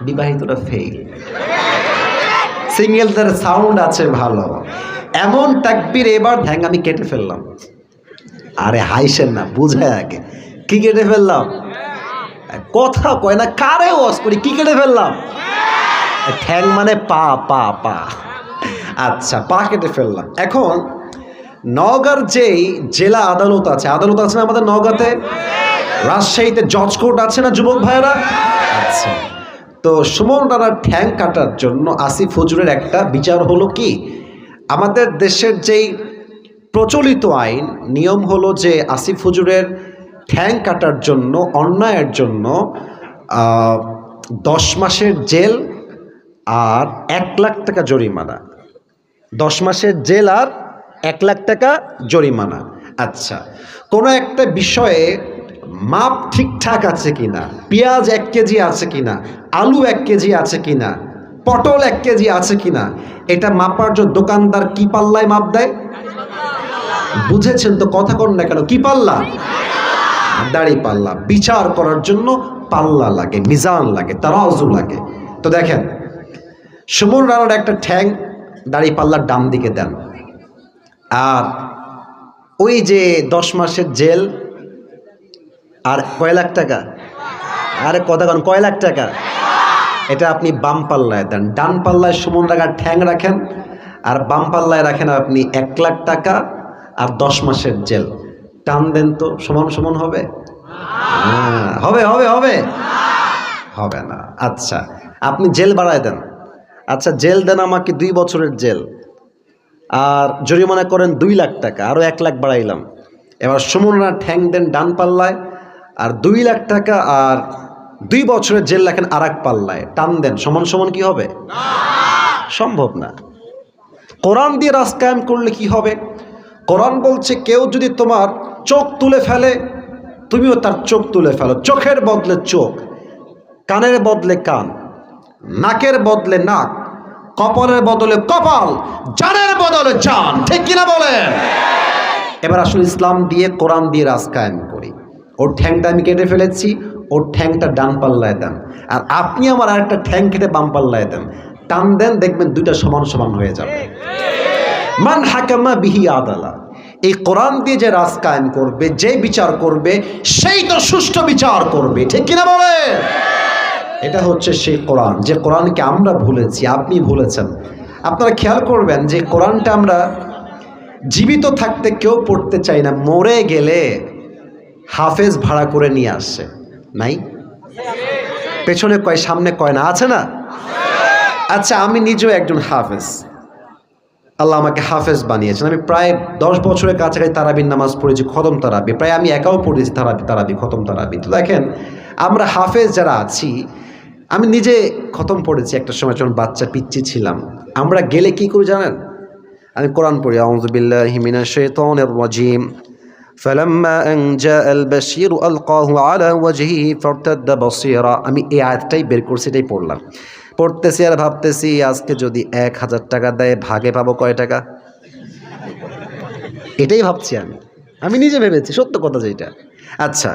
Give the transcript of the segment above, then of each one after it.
বিবাহিতরা fail সিঙ্গেলদের sound আছে ভালো। এমন তাকবির এবার ধ্যাং আমি কেটে ফেললাম। আরে হাইসেন না, বুঝে আগে। কি কেটে ফেললাম? কথা কয় না, কারে ওয়াজ করি? কি কেটে ফেললাম? ঠ্যাং মানে পা পা পা। আচ্ছা পা কেটে ফেললাম। এখন, নওগাঁর যেই জেলা আদালত আছে আদালত আছে না আমাদের নওগাঁতে? রাজশাহীতে জজ কোর্ট আছে না, যুবক ভাইয়েরা? আচ্ছা। তো সুমন রানার ঠ্যাং কাটার জন্য আসিফ হুজুরের একটা বিচার হলো কি? আমাদের দেশের যেই প্রচলিত আইন, নিয়ম হলো যে আসিফ হুজুরের ঠ্যাং কাটার জন্য, অন্যায়ের জন্য দশ মাসের জেল আর এক লাখ টাকা জরিমানা। দশ মাসের জেল আর এক লাখ টাকা জরিমানা। আচ্ছা কোনো একটা বিষয়ে মাপ ঠিকঠাক আছে কিনা? পেঁয়াজ এক কেজি আছে কিনা? আলু এক কেজি আছে কিনা? পটল এক কেজি আছে কিনা? এটা মাপার জন্য দোকানদার কি পাল্লায় মাপ দেয়? বুঝেছেন তো কথা কর না কেন? কি পাল্লা? দাড়ি পাল্লা। বিচার করার জন্য পাল্লা লাগে, মিজান লাগে, তারাজু লাগে। তো দেখেন, সুমন রানার একটা ঠ্যাং দাড়ি পাল্লার ডান দিকে দেন। আর ওই যে দশ মাসের জেল আর কয় লাখ টাকা? আরে কথা কন, কয় লাখ টাকা? এটা আপনি বাম পাল্লায় দেন। ডান পাল্লায় সুমন রাখার ঠ্যাং রাখেন, আর বাম পাল্লায় রাখেন আপনি এক লাখ টাকা আর দশ মাসের জেল। টান দেন তো, সমান সমান হবে? হবে হবে হবে? হবে না। আচ্ছা আপনি জেল বাড়ায় দেন। আচ্ছা জেল দেন আমাকে দুই বছরের জেল। আর জরিমানা করেন দুই লাখ টাকা আরও এক লাখ বাড়াইলাম। এবার সুমনরা ঠ্যাং দেন ডান পাল্লায় আর দুই লাখ টাকা আর দুই বছরের জেল লেখেন আর এক পাল্লায়। টান দেন সমান সমান কি হবে? সম্ভব না। কোরআন দিয়ে রাজ কায়েম করলে কি হবে? কোরআন বলছে কেউ যদি তোমার চোখ তুলে ফেলে তুমিও তার চোখ তুলে ফেলো। চোখের বদলে চোখ কানের বদলে কান নাকের বদলে নাক কপালের বদলে কপাল জানের বদলে জান। ঠিক কিনা বলেন? এবার আসলে ইসলাম দিয়ে কোরআন দিয়ে রাজ কায়েম করি। ওর ঠ্যাংটা আমি কেটে ফেলেছি, ওর ঠ্যাংটা ডান পাল্লায় দেন। আর আপনি আমার আরেকটা ঠ্যাং কেটে বাম পাল্লায় দেন। টান দেন, দেখবেন দুইটা সমান সমান হয়ে যাবে। মান হাকামা বিহি আদালা। এই কোরআন দিয়ে যে রাজ কায়েম করবে, যে বিচার করবে, সেই তো সুষ্ঠু বিচার করবে। ঠিক কিনা বলে? এটা হচ্ছে সেই কোরআন। যে কোরআনকে আমরা ভুলেছি, আপনি ভুলেছেন। আপনারা খেয়াল করবেন যে কোরআনটা আমরা জীবিত থাকতে কেউ পড়তে চাই না, মরে গেলে হাফেজ ভাড়া করে নিয়ে আসছে। নাই? পেছনে কয়, সামনে কয় না? আছে না? আচ্ছা আমি নিজেও একজন হাফেজ। আল্লাহ আমাকে হাফেজ বানিয়েছেন। আমি প্রায় দশ বছরের কাছাকাছি তারাবির নামাজ পড়েছি, খতম তারাবি। প্রায় আমি একাও পড়েছি তারাবি তারাবি, খতম তারাবি। তো দেখেন, আমরা হাফেজ যারা আছি, আমি নিজে খতম পড়েছি একটা সময় যখন বাচ্চা পিচ্ছি ছিলাম। আমরা গেলে কি করি জানেন? আমি কোরআন পড়ি আউযুবিল্লাহি মিনাশ শাইতানির রাজিম। فلما أن جاء البشير ألقاه على وجهه فارتد بصيرا আমি এই আয়াতটাই বের করছি এটাই পড়লাম পড়তেছি আর ভাবতেছি আজকে যদি এক হাজার টাকা দেয় ভাগে পাবো কয় টাকা এটাই ভাবছি আমি আমি নিজে ভেবেছি সত্য কথা যেটা আচ্ছা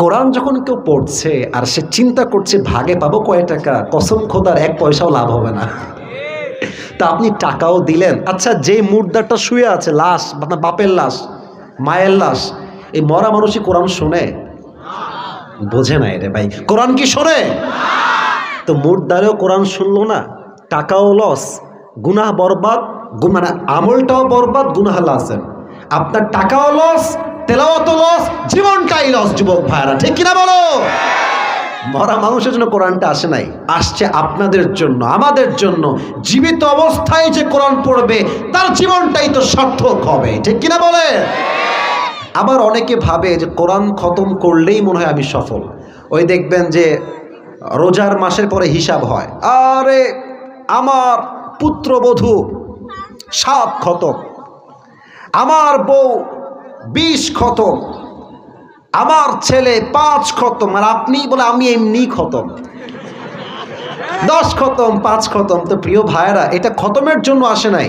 কোরআন যখন কেউ পড়ছে আর সে চিন্তা করছে ভাগে পাবো কয় টাকা কসম খোদার এক পয়সাও লাভ হবে না তা আপনি টাকাও দিলেন আচ্ছা যে মুর্দাটা শুয়ে আছে লাশ আপনার বাপের লাশ মায়ের লাশ। এই মরা মানুষই কোরআন শোনে? বোঝে না রে ভাই। কোরআন কি শোনে? তো মুর্দারেও কোরআন শুনলো না, টাকাও লস গুনাহ বরবাদ মানে আমলটাও বরবাদ, গুনাহ লাসেন আপনার টাকাও লস তেলাও তো লস জীবনটাই লস যুবক ভাইরা ঠিক কিনা বলো? মরা মানুষের জন্য কোরআনটা আসে নাই। আসছে আপনাদের জন্য, আমাদের জন্য। জীবিত অবস্থায় যে কোরআন পড়বে, তার জীবনটাই তো সার্থক হবে। ঠিক কিনা বলে? আবার অনেকে ভাবে যে কোরআন খতম করলেই মনে হয় আমি সফল। ওই দেখবেন যে রোজার মাসের পরে হিসাব হয়। আরে, আমার পুত্রবধূ সাত খতম। আমার বউ বিশ খতম। আমার ছেলে পাঁচ খতম, আর আপনি বলে, আমি এমনি খতম। দশ খতম, পাঁচ খতম। তো প্রিয় ভাইয়েরা, এটা খতমের জন্য আসে নাই।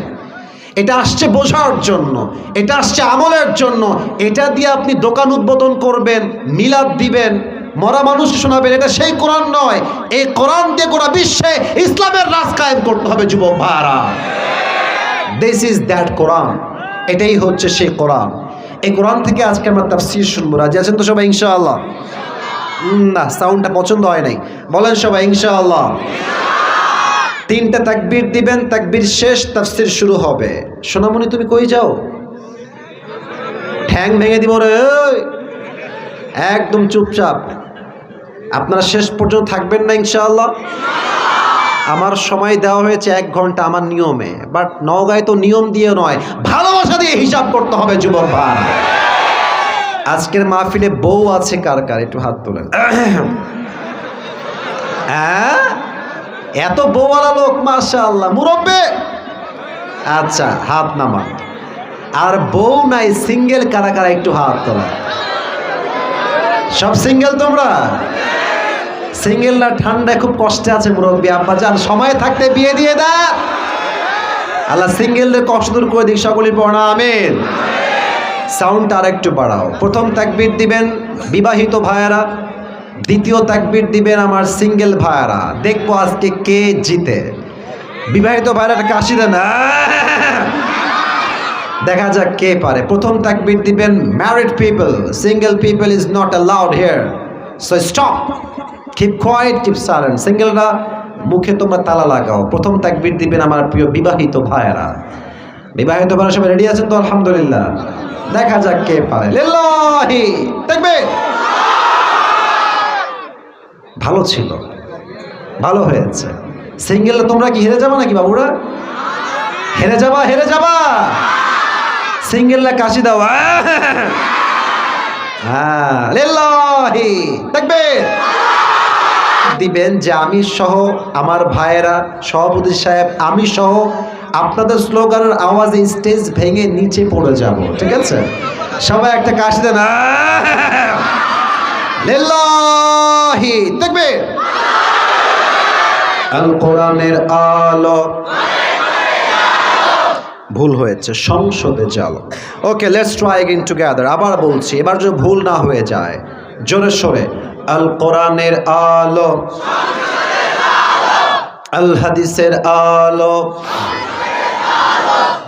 এটা আসছে বোঝার জন্য, এটা আসছে আমলের জন্য। এটা দিয়ে আপনি দোকান উদ্বোধন করবেন, মিলাদ দিবেন, মরা মানুষ শোনাবেন। এটা সেই কোরআন নয়। এই কোরআন দিয়ে গোটা বিশ্বে ইসলামের রাজ কায়েম করতে হবে, যুবক ভাইরা দিস ইজ দ্যাট কোরআন এটাই হচ্ছে সেই কোরআন। এই কোরআন থেকে আজকে আমরা তাফসির শুনব। রাজি আছেন তো সবাই? ইনশাআল্লাহ। না, সাউন্ডটা পছন্দ হয় নাই। বলেন সবাই, ইনশাআল্লাহ। তিনটা তাকবীর দিবেন, তাকবীর শেষ, তাফসির শুরু হবে। সোনামণি, তুমি কই যাও? ঠ্যাং ভেঙে দিব রে। একদম চুপচাপ। আপনারা শেষ পর্যন্ত থাকবেন না, ইনশাআল্লাহ? আমার সময় দেওয়া হয়েছে এক ঘণ্টা আমার নিয়মে বাট নওগাঁয় তো নিয়ম দিয়ে নয়, ভালোবাসা দিয়ে হিসাব করতে হবে যুবক ভাই। আজকের মাহফিলে বউ আছে কার কার? একটু হাত তোলেন। হ্যাঁ? এত বউওয়ালা লোক মাশা আল্লাহ মুরব্বে! আচ্ছা হাত নামান। আর বউ নাই, সিঙ্গেল, কারা কারা একটু হাত তোলা সব সিঙ্গেল তোমরা? সিঙ্গেল না ঠান্ডায় খুব কষ্টে আছে মুরব্বী আব্বা, যান, সময় থাকতে বিয়ে দিয়ে দা। আল্লাহ সিঙ্গেলদের কষ্ট দূর করে দিক সকলের পড়া, আমিন। সাউন্ডটা আর একটু বাড়াও। প্রথম তাকবির দিবেন বিবাহিত ভাইয়ারা, দ্বিতীয় তাকবির দিবেন আমার সিঙ্গেল ভাইয়ারা। দেখব আজকে কে জিতে। বিবাহিত ভাইয়ারা কাশি দেন দেখা যাক কে পারে। প্রথম তাকবির দিবেন married people single people is not allowed here so stop keep quiet keep silent সিঙ্গেলরা মুখে তোমরা তালা লাগাও। প্রথম তাকবির দিবেন আমার প্রিয় বিবাহিত ভাইয়েরা। বিবাহিত ভাইয়েরা সবাই রেডি আছেন তো? আলহামদুলিল্লাহ। দেখা যাক কে পারে। দেখবে ভালো ছিল। ভালো হয়েছে। সিঙ্গেল তোমরা কি হেরে যাবা নাকি বাবুরা? হেরে যাবা হেরে যাবা! সিঙ্গেলরা কাশি দাও। হ্যাঁ দেখবে দিবেন যে আমি সহ আমার ভাইয়েরা, সভাপতি সাহেব, আমি সহ আপনাদের স্লোগানের আওয়াজে স্টেজ ভেঙে নিচে পড়ে যাব, ঠিক আছে? সবাই একটা কাশি দেন। দেখবে আল ভুল হয়েছে, সংসদে যাও। Okay let's try again together আবার বলছি, এবার যদি ভুল না হয়ে যায়, জোরে সরে। আল কোরআনের আলো। আল হাদিসের আলো।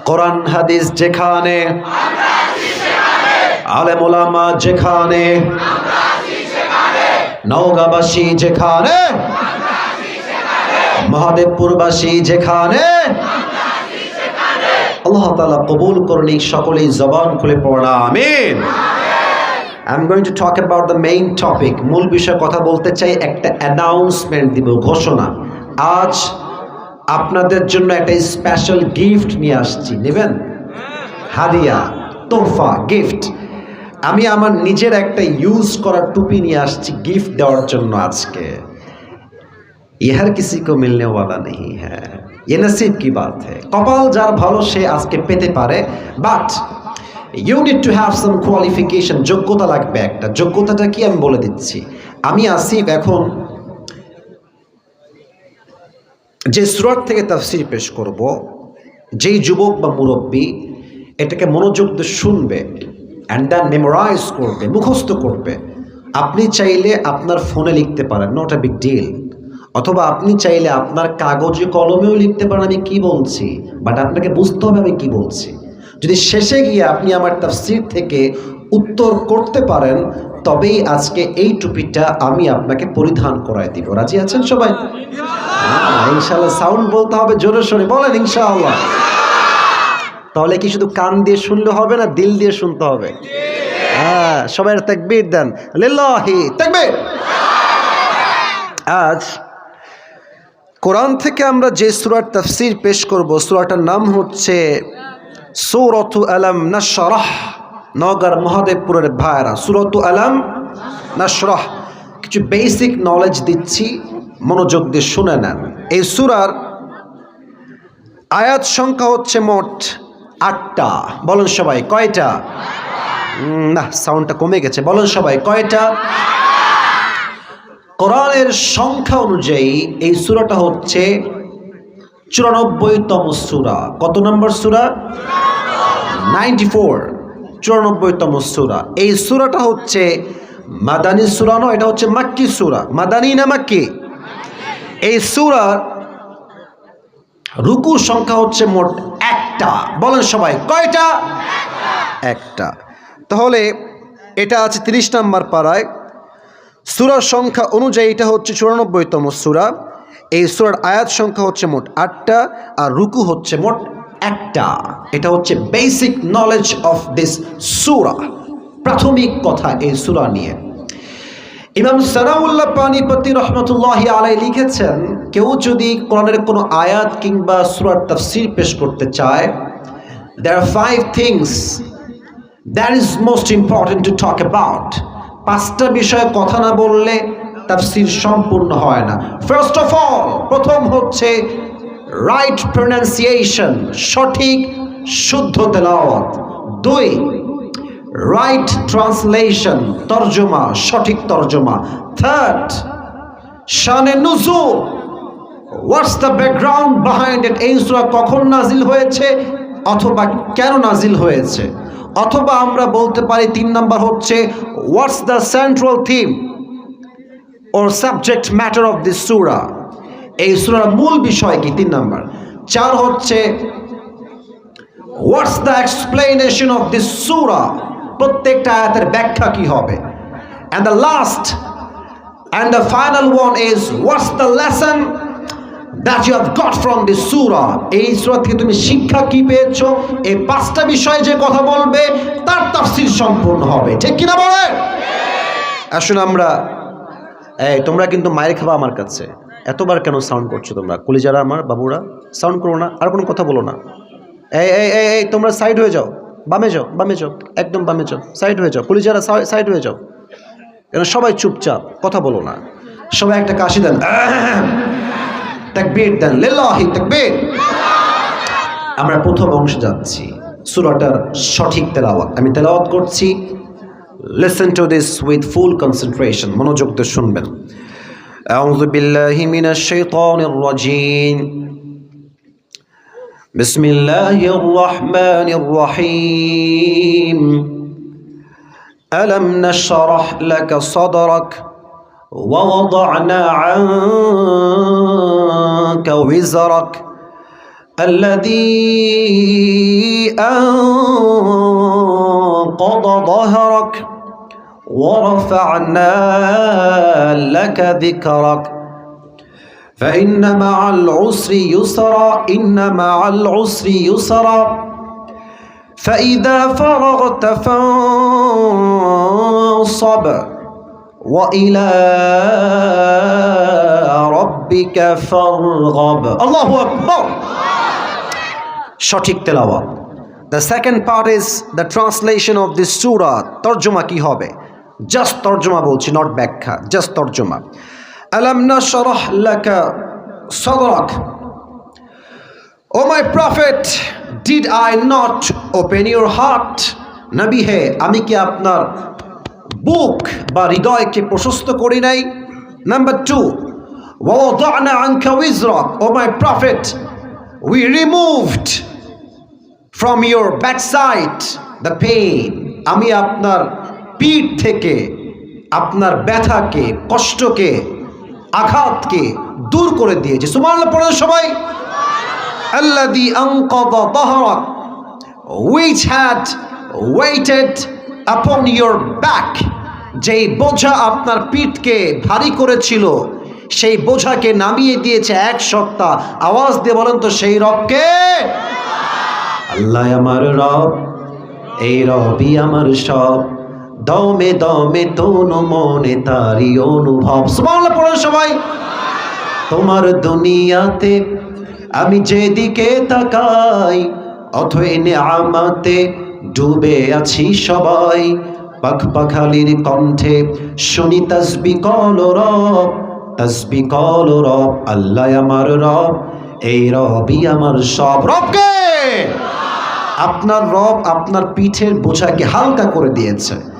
কোরআন হাদিস যেখানে আলেম ওলামা যেখানে, নওগাঁবাসী যেখানে, মহাদেবপুরবাসী যেখানে, আল্লাহ তালা কবুল করুন সকলেই জবান খুলে পড়া আমিন। I am going to talk about the main topic মূল বিষয়ে কথা বলতে চাই, একটা অ্যানাউন্সমেন্ট দিব, ঘোষণা। আজ আপনাদের জন্য একটা স্পেশাল গিফট নিয়ে আসছি। নেবেন? হাদিয়া, তোহফা গিফট আমি আমার নিজের একটা ইউজ করা টুপি নিয়ে আসছি গিফট দেওয়ার জন্য আজকে। ইহার কিসি কেউ মিলনে ওয়ালা নেই হ্যাঁ। এ নসিব কি বাত হ্যাঁ কপাল যার ভালো সে আজকে পেতে পারে but you need to have some qualification যোগ্যতা লাগবে একটা। যোগ্যতাটা কি আমি বলে দিচ্ছি? আমি আসিফ এখন যে সুরত থেকে তাফসির পেশ করব, যেই যুবক বা মুরব্বী এটাকে মনোযোগ দিয়ে শুনবে অ্যান্ড দেন মেমোরাইজ করবে, মুখস্থ করবে। আপনি চাইলে আপনার ফোনে লিখতে পারেন নট আ বিগ ডিল অথবা আপনি চাইলে আপনার কাগজে কলমেও লিখতে পারেন, আমি কি বলছি? বাট আপনাকে বুঝতে হবে আমি কি বলছি। যদি শেষে গিয়ে আপনি আমার তাফসির থেকে উত্তর করতে পারেন তবেই আজকে এই টুপিটা আমি আপনাকে পরিধান করায় দিব। রাজি আছেন সবাই? হ্যাঁ, ইনশাল্লাহ সাউন্ড বলতে হবে জোরে সোরে বলেন ইনশাআল্লাহ। তাহলে কি শুধু কান দিয়ে শুনলে হবে না দিল দিয়ে শুনতে হবে? হ্যাঁ সবাই তাকবীর দেন। লিল্লাহি তাকবীর! আজ কোরআন থেকে আমরা যে সুরার তাফসির পেশ করব সুরাটার নাম হচ্ছে সৌরতু আলম নাশরাহ নগর মহাদেবপুরের ভাইরা সুরতু আলম নাশরাহ, কিছু বেসিক নলেজ দিচ্ছি, মনোযোগ দিয়ে শুনে নেন। এই সুরার আয়াত সংখ্যা হচ্ছে মোট আটটা। বলুন সবাই, কয়টা? না সাউন্ডটা কমে গেছে। বলুন সবাই, কয়টা? কোরআনের সংখ্যা অনুযায়ী এই সূরাটা হচ্ছে চুরানব্বইতম সূরা। কত নম্বর সূরা? Ninety four. চুরানব্বইতম সূরা। এই সূরাটা হচ্ছে মাদানী সুরা নয়, এটা হচ্ছে মাক্কি সুরা। মাদানী না মাক্কি? এই সুরার রুকুর সংখ্যা হচ্ছে মোট একটা। বলেন সবাই, কয়টা? একটা। তাহলে এটা আছে তিরিশ নম্বর পাড়ায়। সুরার সংখ্যা অনুযায়ী এটা হচ্ছে চুরানব্বইতম সুরা। এই সুরার আয়াত সংখ্যা হচ্ছে মোট আটটা আর রুকু হচ্ছে মোট একটা। এটা হচ্ছে বেসিক নলেজ অফ দিস সুরা, প্রাথমিক কথা এই সুরা নিয়ে। ইমাম সানাউল্লাহ পানিপতি রহমতুল্লাহ আলাই লিখেছেন, কেউ যদি কোরআনের কোনো আয়াত কিংবা সুরার তাফসির পেশ করতে চায়, there are five things that is most important to talk about পাঁচটা বিষয়ে কথা না বললে তাফসির সম্পূর্ণ হয় না। ফার্স্ট অফ অল প্রথম হচ্ছে রাইট প্রনাউন্সিয়েশন সঠিক, শুদ্ধ তেলাওয়াত। দুই রাইট ট্রান্সলেশন তর্জমা, সঠিক তর্জমা। থার্ড শানে নুজুল। What's the background behind it এই সূরা কখন নাজিল হয়েছে অথবা কেন নাজিল হয়েছে? অথবা আমরা বলতে পারি তিন নাম্বার হচ্ছে what's the central theme or subject matter of this সুরা এই সুরার মূল বিষয় কি? তিন নাম্বার। চার হচ্ছে what's the explanation of this সুরা প্রত্যেকটা আয়াতের ব্যাখ্যা কি হবে? And the last and the final one is what's the lesson that you have got from this সুরা এই সুরা থেকে তুমি শিক্ষা কি পেয়েছ? এই পাঁচটা বিষয়ে যে কথা বলবে, তার তাফসির সম্পূর্ণ হবে। ঠিক কিনা বলে আসুন আমরা এই, তোমরা কিন্তু মায়ের খাবা আমার কাছে। এতবার কেন সাউন্ড করছ তোমরা? কলিজারা আমার, বাবুরা সাউন্ড করো না, আর কোনো কথা বলো না। এই এই এই এই, তোমরা সাইড হয়ে যাও, বামে যাও বামে যাও, একদম বামে যাও সাইড হয়ে যাও, কলিজারা সাইড হয়ে যাও। কেন সবাই চুপচাপ, কথা বলো না। সবাই একটা কাশি দেন। তাকবীর দেন, লিল্লাহি তাকবীর। আমরা প্রথম অংশে যাচ্ছি। সূরাটার সঠিক তেলাওয়াত। আমি তেলাওয়াত করছি listen to this with full concentration মনোযোগ দিয়ে শুনবেন أعوذ بالله من الشيطان الرجيم بسم الله الرحمن الرحيم ألم نشرح لك صدرك ووضعنا عنك وزرك الذي أنقض ظهرك ورفعنا لك ذكرك فإن مع العسر يسرا إن مع العسر يسرا فإذا فرغت فانصب وإلى ربك فارغب الله أكبر সঠিক তেলাওয়াত the second part is the translation of this সুরা তর্জমা কি হবে জাস্ট তর্জমা বলছি নট ব্যাখ্যা জাস্ট তর্জমা আলাম নাশরাহ লাকা সাদরাক O my prophet did I not open your heart নবী হে, আমি কি আপনার বুক বা হৃদয়কে প্রশস্ত করি নাই? Number two O my prophet pain. আমি আপনার পিঠ থেকে আপনার ব্যথাকে, কষ্টকে, আঘাতকে দূর করে দিয়েছি। সুবহানাল্লাহ, পড়েন সবাই। আনকাদা দাহরাক which had weighted upon your back, যেই বোঝা আপনার পিঠকে ভারী করেছিল, সেই বোঝাকে নামিয়ে দিয়েছে এক সপ্তাহ। আওয়াজ দিয়ে বলেন তো, সেই রবকে? আল্লাহ আমার রব, এই রবই আমার সব। দমে দমে তনু মনে তারি অনুভব। সুবহানাল্লাহ, পড়ো সবাই। তোমার দুনিয়াতে আমি যেদিকে তাকাই, অথই আমাতে ডুবে আছি সবাই। পাখ পাখালির কণ্ঠে শুনি তসবি কল রব, তসবি কল রব, আল্লাহ আমার রব, এই রবই আমার সব। রবকে! আপনার রব আপনার পিঠের বোঝাকে হালকা করে দিয়েছে।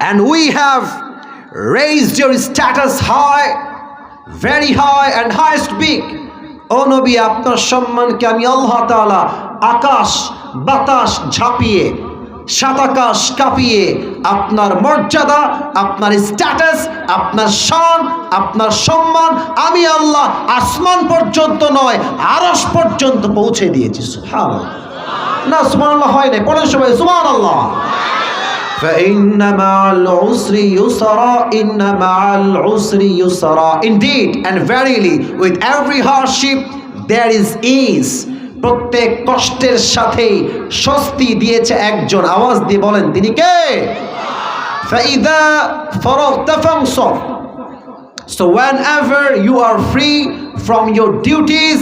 And we have raised your status high, very high and highest big ও নবী, আপনার সম্মানকে আমি আল্লাহ তাআলা আকাশ, বাতাস ঝাঁপিয়ে, সাত আকাশ কাঁপিয়ে আপনার মর্যাদা, আপনার স্ট্যাটাস আপনার শান, আপনার সম্মান আমি আল্লাহ আসমান পর্যন্ত নয় আরস পর্যন্ত পৌঁছে দিয়েছি। সুবহানাল্লাহ। না সুবহানাল্লাহ হয় না পড়েন সবাই সুবহানাল্লাহ فإن مع العسر يسرا إن مع العسر يسرا Indeed and verily with every hardship there is ease প্রত্যেক কষ্টের সাথে স্বস্তি দিয়েছে একজন আওয়াজ দিয়ে বলেন তিনি কে فإذا فرغت فانصب So whenever you are free from your duties,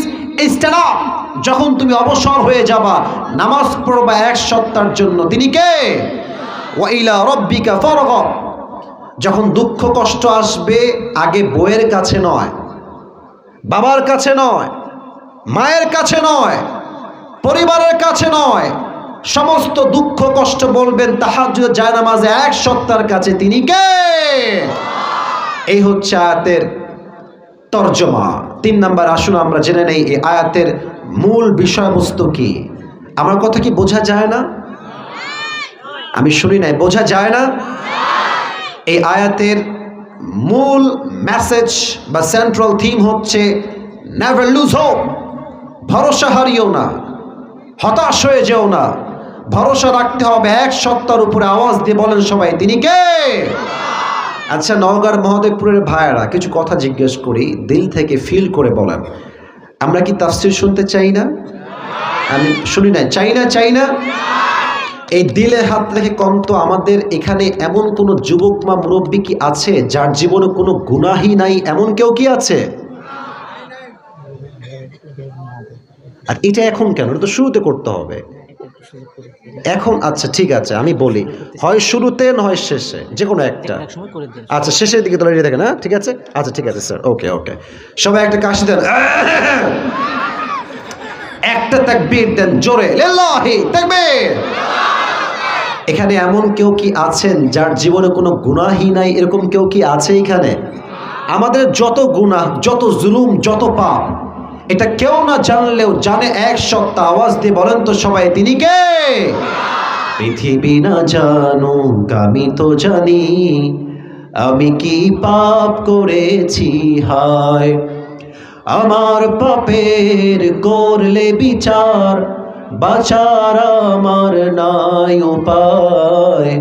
stand up. যখন তুমি অবসর হয়ে যাবা, নামাজ পড়বা এক সপ্তাহের জন্য, তিনি কে? ওয়াইলা রব্বিকা ফরগব যখন দুঃখ কষ্ট আসবে, আগে বইয়ের কাছে নয়, বাবার কাছে নয়, মায়ের কাছে নয়, পরিবারের কাছে নয়, সমস্ত দুঃখ কষ্ট বলবেন তাহার যায় নামাজে এক সপ্তাহের কাছে, তিনি কে? এই হচ্ছে আয়াতের তর্জমা। তিন নাম্বার আসুন, আমরা জেনে নেই, এই আয়াতের মূল বিষয়বস্তু কি? আমার কথা কি বোঝা যায় না? আমি শুনি নাই, বোঝা যায় না? এই আয়াতের মূল মেসেজ বা সেন্ট্রাল থিম হচ্ছে নেভার লুজ হোপ ভরসা হারিও না, হতাশ হয়ে যেও না। ভরসা রাখতে হবে এক সত্তার উপরে, আওয়াজ দিয়ে বলেন সবাই, তিনি কে? আচ্ছা নওগাঁর মহাদেবপুরের ভাইয়েরা, কিছু কথা জিজ্ঞেস করি, দিল থেকে ফিল করে বলেন। আমরা কি তাফসির শুনতে চাই না? আমি শুনি না চাই না চাই না? এই দিলে হাত রেখে কম তো আমাদের এখানে এমন কোনো যুবক বা মুরব্বী কি আছে যার জীবনে কোনো গুনাহি নাই? এমন কেউ কি আছে? আর এটা এখন কেন? এটা তো শুরুতে করতে হবে। এখন আচ্ছা ঠিক আছে আমি বলি। হয় শুরুতে নয় শেষে যে কোনো একটা আচ্ছা শেষের দিকে তোলা রেডি থাকে না ঠিক আছে? আচ্ছা ঠিক আছে স্যার ওকে ওকে। সবাই একটা কাশি দেন। একটা তাকবীর দেন জোরে। লিল্লাহি তাকবীর! এখানে এমন কেউ কি আছেন যার জীবনে কোনো গুনাহই নাই? এরকম কেউ কি আছে এখানে? আমাদের যত গুনাহ যত জুলুম যত পাপ এটা কেউ না জানলেও জানে, এক সপ্তাহ আওয়াজ দিয়ে বলেন তো সবাই, তিনি কে? পৃথিবী না জানুক, আমি তো জানি, আমি কি পাপ করেছি, হায়। আমার পাপের করলে বিচার, বাচার আমার নাই উপায়।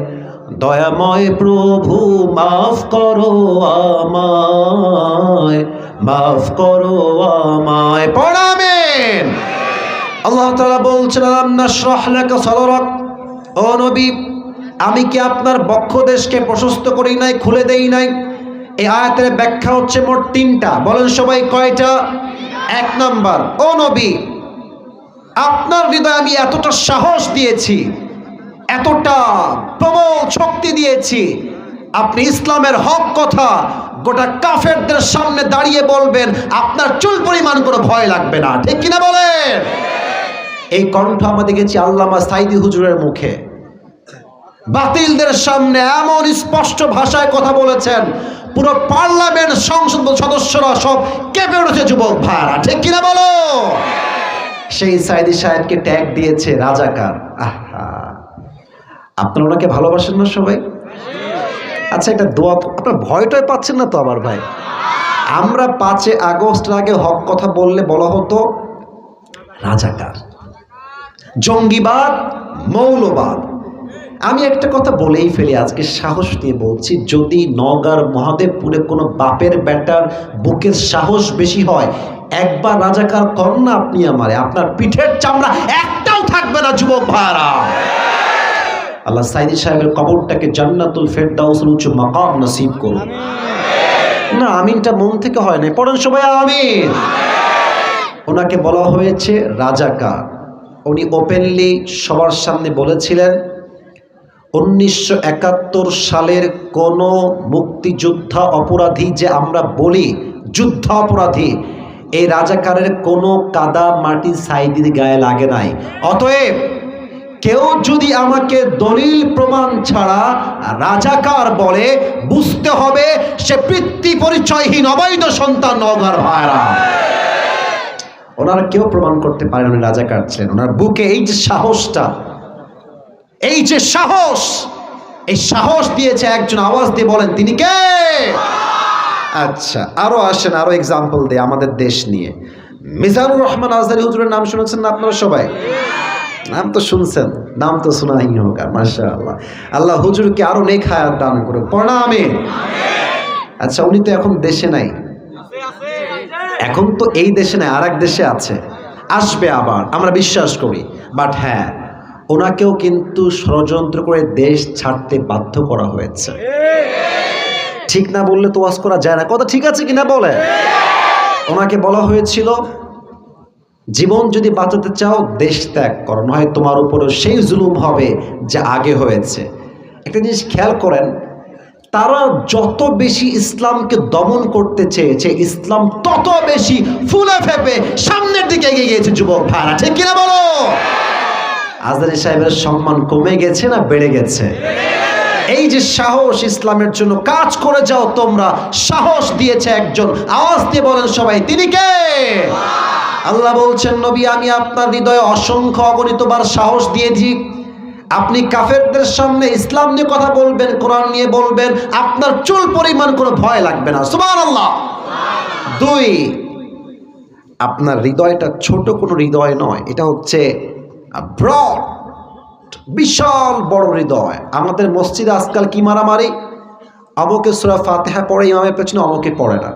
দয়াময় প্রভু, মাফ করো আমায়। মাফ করো আমায়। পড়াবেন আল্লাহ তাআলা বলছেন, আলাম নাশরাহ লাকা সাদরাক ও নবী, আমি কি আপনার বক্ষ দেশকে প্রশস্ত করি নাই, খুলে দেই নাই? এই আয়াতের ব্যাখ্যা হচ্ছে মোট তিনটা। বলেন সবাই কয়টা? এক নাম্বার, ও নবী, আপনার হৃদয়ে আমি এতটা সাহস দিয়েছি, এতটা প্রবল শক্তি দিয়েছি, আপনি ইসলামের হক কথা গোটা কাফেরদের সামনে দাঁড়িয়ে বলবেন, আপনার চুল পরিমাণ কোনো ভয় লাগবে না। ঠিক কিনা বলেন? এই কণ্ঠ আমরা দেখেছি আল্লামা সাইদি হুজুরের মুখে। বাতিলদের সামনে এমন স্পষ্ট ভাষায় কথা বলেছেন, পুরো পার্লামেন্ট সংসদ সদস্যরা সব কেঁপে উঠেছে যুবক ভাড়া ঠিক কিনা বলো? সেই সাইদি সাহেবকে ট্যাগ দিয়েছে রাজাকার। আহা। আপনারা ওনাকে ভালোবাসেন না সবাই? আচ্ছা একটা দোয়া আপনার ভয়টাই পাচ্ছেন না তো আবার ভাই? আমরা পাঁচে আগস্ট আগে হক কথা বললে বলা হতো, রাজাকার। জঙ্গিবাদ, মৌলবাদ। আমি একটা কথা বলেই ফেলি, আজকে সাহস নিয়ে বলছি, যদি নগার মহাদেবপুরে কোনো বাপের বেটার বুকের সাহস বেশি হয়, একবার রাজাকার কর না আপনি আমারে, আপনার পিঠের চামড়া একটাও থাকবে না, যুবক ভাড়া আল্লাহ সাইদি সাহেবের কবরটাকে জান্নাতুল ফেরদাউসের উচ্চ মাকাম নসিব করুন। না আমিনটা মন থেকে হয় না পড়েন সবাই আমিন। ওনাকে বলা হয়েছে রাজাকার। উনি ওপেনলি সবার সামনে বলেছিলেন উনিশশো একাত্তর সালের কোনো মুক্তিযোদ্ধা অপরাধী যে আমরা বলি যুদ্ধ অপরাধী এই রাজাকারের কোনো কাদা মাটি সাইদির গায়ে লাগে নাই। অতএব কেউ যদি আমাকে দলিল প্রমাণ ছাড়া রাজাকার বলে, বুঝতে হবে সে বৃত্তি পরিচয়হীন অবৈধ সন্তান নগর ভাইরা। ওনারা কেউ প্রমাণ করতে পারেন উনি রাজাকার ছিলেন। ওনার বুকে এই যে সাহসটা, এই যে সাহস, এই সাহস দিয়েছে একজন আওয়াজ দিয়ে বলেন, তিনি কে? আচ্ছা আরও আসেন, আরও এক্সাম্পল দেয় আমাদের দেশ নিয়ে। মিজানুর রহমান আজহারি হুজুরের নাম শুনেছেন না আপনারা সবাই? নাম তো শুনছেন, নাম তো শোনাই হোক আর মাসা আল্লাহ আল্লাহ হুজুরকে আরও নেক হায়াত দান করে পড়া আমি? আচ্ছা উনি তো এখন দেশে নাই। এখন তো এই দেশে নাই আর দেশে আছে। আসবে আবার, আমরা বিশ্বাস করি। বাট হ্যাঁ ওনাকেও কিন্তু ষড়যন্ত্র করে দেশ ছাড়তে বাধ্য করা হয়েছে। ঠিক না বললে তো ওয়াজ করা যায় না। কথা ঠিক আছে কিনা বলে ওনাকে বলা হয়েছিল জীবন যদি বাঁচাতে চাও, দেশ ত্যাগ করো নয় তোমার উপরও সেই জুলুম হবে যা আগে হয়েছে। একটা জিনিস খেয়াল করেন, তারা যত বেশি ইসলামকে দমন করতে চেয়েছে, ইসলাম তত বেশি ফুলে ফেপে সামনের দিকে এগিয়ে গিয়েছে যুবক ভাইরা। ঠিক কিনা বলো? আজহারি সাহেবের সম্মান কমে গেছে না বেড়ে গেছে? এই যে সাহস ইসলামের জন্য কাজ করে যাও তোমরা, সাহস দিয়েছে একজন। আওয়াজ দিয়ে বলেন সবাই, তিনি কে? আল্লাহ বলছেন, নবী, আমি আপনার হৃদয়ে অসংখ্য অগণিতবার সাহস দিয়েছি। আপনি কাফেরদের সামনে ইসলাম নিয়ে কথা বলবেন, কোরআন নিয়ে বলবেন। আপনার চুল পরিমাণ কোনো ভয় লাগবে না। সুমান আল্লাহ দুই, আপনার হৃদয়টা ছোট কোনো হৃদয় নয়। এটা হচ্ছে ব্রড, বিশাল বড় হৃদয়। আমাদের মসজিদে আজকাল কি মারামারি? অমকে সুরা ফাতেহা পড়ে, ইমামের পেছনে অমকে পড়ে না।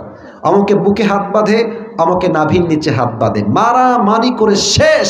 অমকে বুকে হাত বাঁধে অমকে নাভির নিচে হাত বাঁধে। মারামারি করে শেষ।